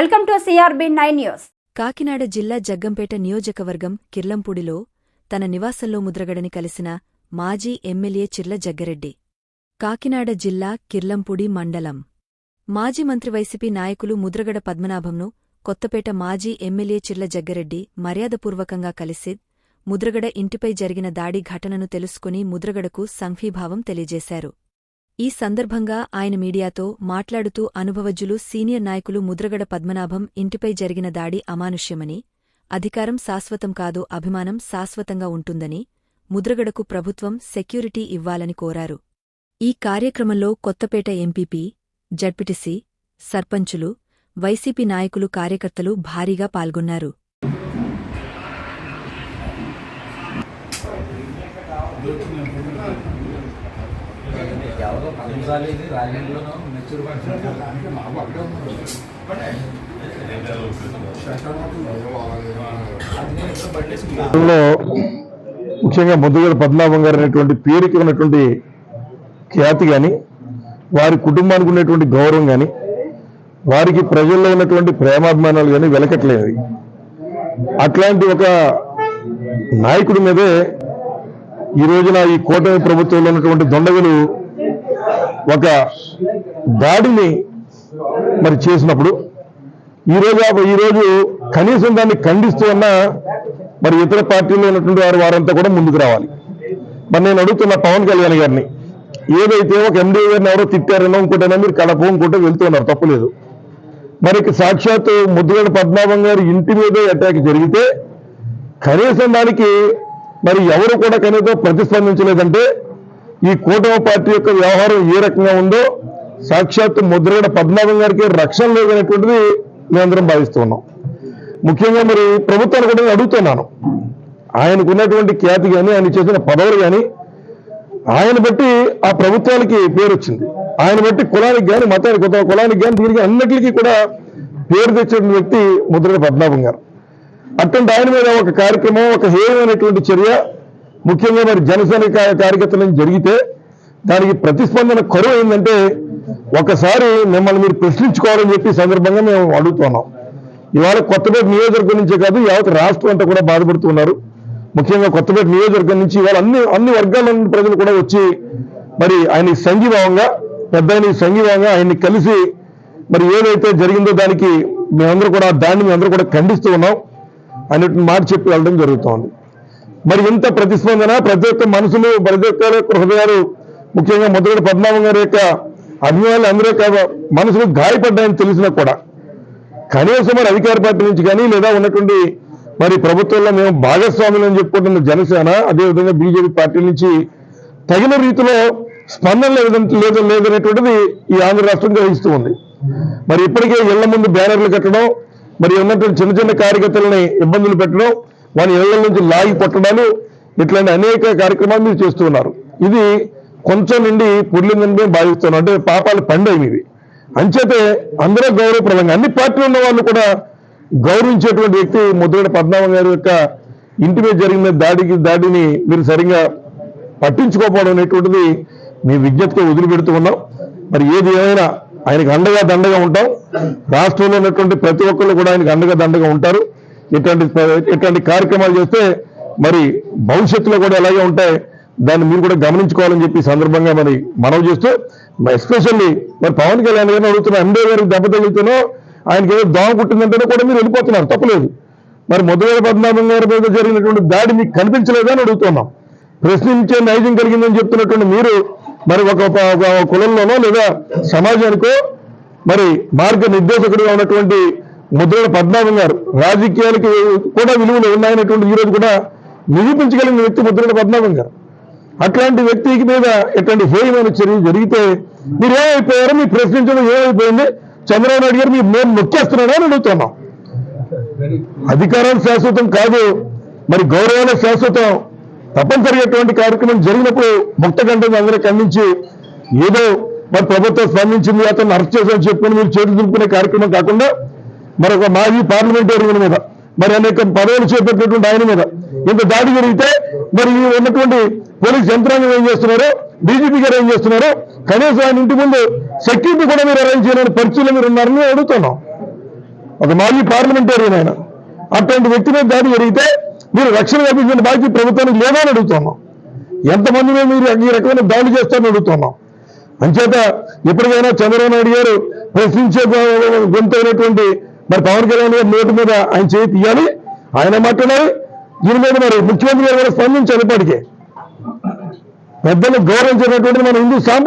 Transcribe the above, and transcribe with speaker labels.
Speaker 1: Welcome to CRB nine news.
Speaker 2: Kakinada జిల్లా జగ్గంపేట నియోజకవర్గం కిర్లంపూడిలో తన నివాసంలో ముద్రగడని కలిసిన మాజీ ఎమ్మెల్యే చిర్ల జగ్గరెడ్డి. కాకినాడ జిల్లా కిర్లంపూడి మండలం. మాజీ మంత్రి వైసీపీ నాయకులు ముద్రగడ పద్మనాభంను కొత్తపేట మాజీ ఎమ్మెల్యే చిర్ల జగ్గరెడ్డి మర్యాదపూర్వకంగా కలిసి ముద్రగడ ఇంటిపై జరిగిన దాడి ఘటనను తెలుసుకుని ముద్రగడకు సంఘీభావం తెలియజేశారు. ఈ సందర్భంగా ఆయన మీడియాతో మాట్లాడుతూ అనుభవజ్జులు సీనియర్ నాయకులు ముద్రగడ పద్మనాభం ఇంటిపై జరిగిన దాడి అమానుష్యమని అధికారం శాశ్వతం కాదు అభిమానం శాశ్వతంగా ఉంటుందని ముద్రగడకు ప్రభుత్వం సెక్యూరిటీ ఇవ్వాలని కోరారు. ఈ కార్యక్రమంలో కొత్తపేట ఎంపీపీ జడ్పిటిసి సర్పంచులు వైసీపీ నాయకులు కార్యకర్తలు భారీగా పాల్గొన్నారు.
Speaker 3: అంశాలు ఇది రాజమండ్రిలోనూ
Speaker 4: మెచ్యూర్లో ముఖ్యంగా ముద్దుగడ పద్మనాభం గారు అనేటువంటి పేరుకి ఉన్నటువంటి ఖ్యాతి కానీ వారి కుటుంబానికి ఉన్నటువంటి గౌరవం కానీ వారికి ప్రజల్లో ఉన్నటువంటి ప్రేమాభిమానాలు కానీ వెలకట్లేదు. అట్లాంటి ఒక నాయకుడి మీదే ఈ రోజున ఈ కూటమి ప్రభుత్వంలో ఉన్నటువంటి దొండగలు ఒక దాడిని మరి చేసినప్పుడు ఈ రోజు ఈ రోజు కనీసం దాన్ని ఖండిస్తూ ఉన్న మరి ఇతర పార్టీలో ఉన్నటువంటి వారు వారంతా కూడా ముందుకు రావాలి. మరి నేను అడుగుతున్న పవన్ కళ్యాణ్ గారిని ఏదైతే ఒక ఎండీ గారిని ఎవరో తిట్టారనో ఇంకోటైనా మీరు కడప ఇంకోటో వెళ్తున్నారు తప్పులేదు మరి సాక్షాత్ సాక్షాత్తు ముద్దుగడ పద్మనాభం గారి ఇంటి మీదే అటాక్ జరిగితే కనీసం దానికి మరి ఎవరు కూడా కనీసం ప్రతిస్పందించలేదంటే ఈ కూటమి పార్టీ యొక్క వ్యవహారం ఏ రకంగా ఉందో సాక్షాత్తు ముద్రగడ పద్మనాభం గారికి రక్షణ లేదనేటువంటిది మేమందరం భావిస్తూ ఉన్నాం ముఖ్యంగా మరి ప్రభుత్వాన్ని కూడా నేను అడుగుతున్నాను. ఆయనకు ఉన్నటువంటి ఖ్యాతి కానీ ఆయన చేసిన పదవులు కానీ ఆయన బట్టి ఆ ప్రభుత్వానికి పేరు వచ్చింది. ఆయన బట్టి కులానికి కానీ మతానికి కొత్త కులానికి కానీ దీనికి అన్నిటికీ కూడా పేరు తెచ్చిన వ్యక్తి ముద్రగడ పద్మనాభం గారు. అటువంటి ఆయన మీద ఒక కార్యక్రమం ఒక హేయమైనటువంటి చర్య ముఖ్యంగా మరి జనసేన కా- జరిగితే దానికి ప్రతిస్పందన కరువు ఏంటంటే ఒకసారి మిమ్మల్ని మీరు ప్రశ్నించుకోవాలని చెప్పి సందర్భంగా మేము అడుగుతున్నాం. ఇవాళ కొత్తపేట నియోజకవర్గం నుంచే కాదు యావత్ రాష్ట్రం అంతా కూడా బాధపడుతున్నారు ముఖ్యంగా కొత్తపేట నియోజకవర్గం నుంచి ఇవాళ అన్ని అన్ని వర్గాల నుండి ప్రజలు కూడా వచ్చి మరి ఆయనకి సంఘీభావంగా పెద్ద ఆయనకి సంఘీభావంగా ఆయన్ని కలిసి మరి ఏదైతే జరిగిందో దానికి మేమందరూ కూడా దాన్ని మేమందరూ కూడా ఖండిస్తూ ఉన్నాం. అనేటువంటి మాట చెప్పి వెళ్ళడం జరుగుతోంది. మరి ఇంత ప్రతిస్పందన ప్రతి ఒక్క మనసులు ప్రతి ఒక్కరి హృదయాలు ముఖ్యంగా ముద్రగడ పద్మనాభం గారి యొక్క అభిమానులు అందరూ యొక్క మనసులు గాయపడ్డాయని తెలిసినా కూడా. కనీసం మరి అధికార పార్టీ నుంచి కానీ లేదా ఉన్నటువంటి మరి ప్రభుత్వంలో మేము భాగస్వాములు అని చెప్పుకుంటున్న జనసేన అదేవిధంగా బీజేపీ పార్టీ నుంచి తగిన రీతిలో స్పందన లేదంటే లేదు లేదనేటువంటిది ఈ ఆంధ్ర రాష్ట్రం గ్రహిస్తూ ఉంది. మరి ఇప్పటికే ఇళ్ళ ముందు బ్యానర్లు కట్టడం మరి ఉన్నటువంటి చిన్న చిన్న కార్యకర్తలని ఇబ్బందులు పెట్టడం వారి ఇళ్ళ నుంచి లాగి కొట్టడాలు ఇట్లాంటి అనేక కార్యక్రమాలు మీరు చేస్తున్నారు ఇది కొంచెం నుండి పుర్లిందని మేము భావిస్తున్నాం అంటే పాపాలు పండేవి ఇవి అంచేతే అందరూ గౌరవప్రదంగా అన్ని పార్టీలు ఉన్న వాళ్ళు కూడా గౌరవించేటువంటి వ్యక్తి ముద్రగడ పద్మనాభం గారి యొక్క ఇంటి మీద జరిగిన దాడికి దాడిని మీరు సరిగ్గా పట్టించుకోకపోవడం అనేటువంటిది మీ విజ్ఞప్తిగా వదిలిపెడుతూ ఉన్నాం. మరి ఏది ఏమైనా ఆయనకు అండగా దండగా ఉంటాం. రాష్ట్రంలో ఉన్నటువంటి ప్రతి ఒక్కళ్ళు కూడా ఆయనకు అండగా దండగా ఉంటారు. ఇట్లాంటి ఇట్లాంటి కార్యక్రమాలు చేస్తే మరి భవిష్యత్తులో కూడా ఎలాగే ఉంటాయి దాన్ని మీరు కూడా గమనించుకోవాలని చెప్పి సందర్భంగా మరి మనవి చేస్తూ ఎస్పెషల్లీ మరి పవన్ కళ్యాణ్ గారిని అడుగుతున్న ఎండే గారికి దెబ్బ తగిలితేనో ఆయనకి ఏదో దోమ పుట్టిందంటేనే కూడా మీరు వెళ్ళిపోతున్నారు తప్పలేదు. మరి మొదలైన పద్మనాభం గారి మీద జరిగినటువంటి దాడి మీకు కనిపించలేదా అని అడుగుతున్నాం. ప్రశ్నించే నైజం కలిగిందని చెప్తున్నటువంటి మీరు మరి ఒక ఒక- ఒక కులంలోనో లేదా సమాజానికో మరి మార్గ నిర్దేశకుడిగా ఉన్నటువంటి ముద్రగడ పద్మనాభం గారు. రాజకీయాలకి కూడా విలువలు ఉన్నాయనేటువంటి ఈ రోజు కూడా నిరూపించగలిగిన వ్యక్తి ముద్రగడ పద్మనాభం గారు. అట్లాంటి వ్యక్తికి మీద ఎట్లాంటి హేయమైన చర్యలు జరిగితే మీరు ఏమైపోయారో మీ ప్రశ్నించడం ఏమైపోయింది? చంద్రబాబు నాయుడు గారు మీరు మేము నొక్కేస్తున్నారా అని అడుగుతున్నాం. అధికారం శాశ్వతం కాదు మరి గౌరవాల శాశ్వతం తప్పనిసరి అటువంటి కార్యక్రమం జరిగినప్పుడు ముక్త గంటను అందరూ ఖండించి ఏదో మరి ప్రభుత్వం స్పందించింది అతను అరెస్ట్ చేశామని చెప్పుకొని మీరు చేతులు దులుపుకునే కార్యక్రమం కాకుండా మరొక మాజీ పార్లమెంటేరియన్ మీద మరి అనేక పదవులు చేపట్టినటువంటి ఆయన మీద. ఇంత దాడి జరిగితే మరి ఈ ఉన్నటువంటి పోలీస్ యంత్రాంగం ఏం చేస్తున్నారు? డీజీపీ గారు ఏం చేస్తున్నారు? కనీసం ఆయన ఇంటి ముందు సెక్యూరిటీ కూడా మీరు అరేంజ్ చేయాలని పరిచయంలో మీరు ఉన్నారని అడుగుతున్నాం ఒక మాజీ పార్లమెంటేరియన్ ఆయన. అటువంటి వ్యక్తి మీద దాడి జరిగితే మీరు రక్షణ కల్పించిన బాధ్యత ప్రభుత్వానికి లేదని అడుగుతున్నాం ఎంతమంది మీద మీరు ఈ రకమైన దాడులు చేస్తారని అడుగుతున్నాం అంచేత ఎప్పటికైనా చంద్రబాబు నాయుడు గారు ప్రశ్నించే గొంతైనటువంటి మరి పవన్ కళ్యాణ్ గారి నోటి మీద ఆయన చేయి తీయాలి. ఆయన మాట్లాడాలి దీని మీద మరి ముఖ్యమంత్రి గారు కూడా స్పందించాలి ఇప్పటికే. పెద్దలు గౌరవించినటువంటి మన హిందూ సాంప్రదాయం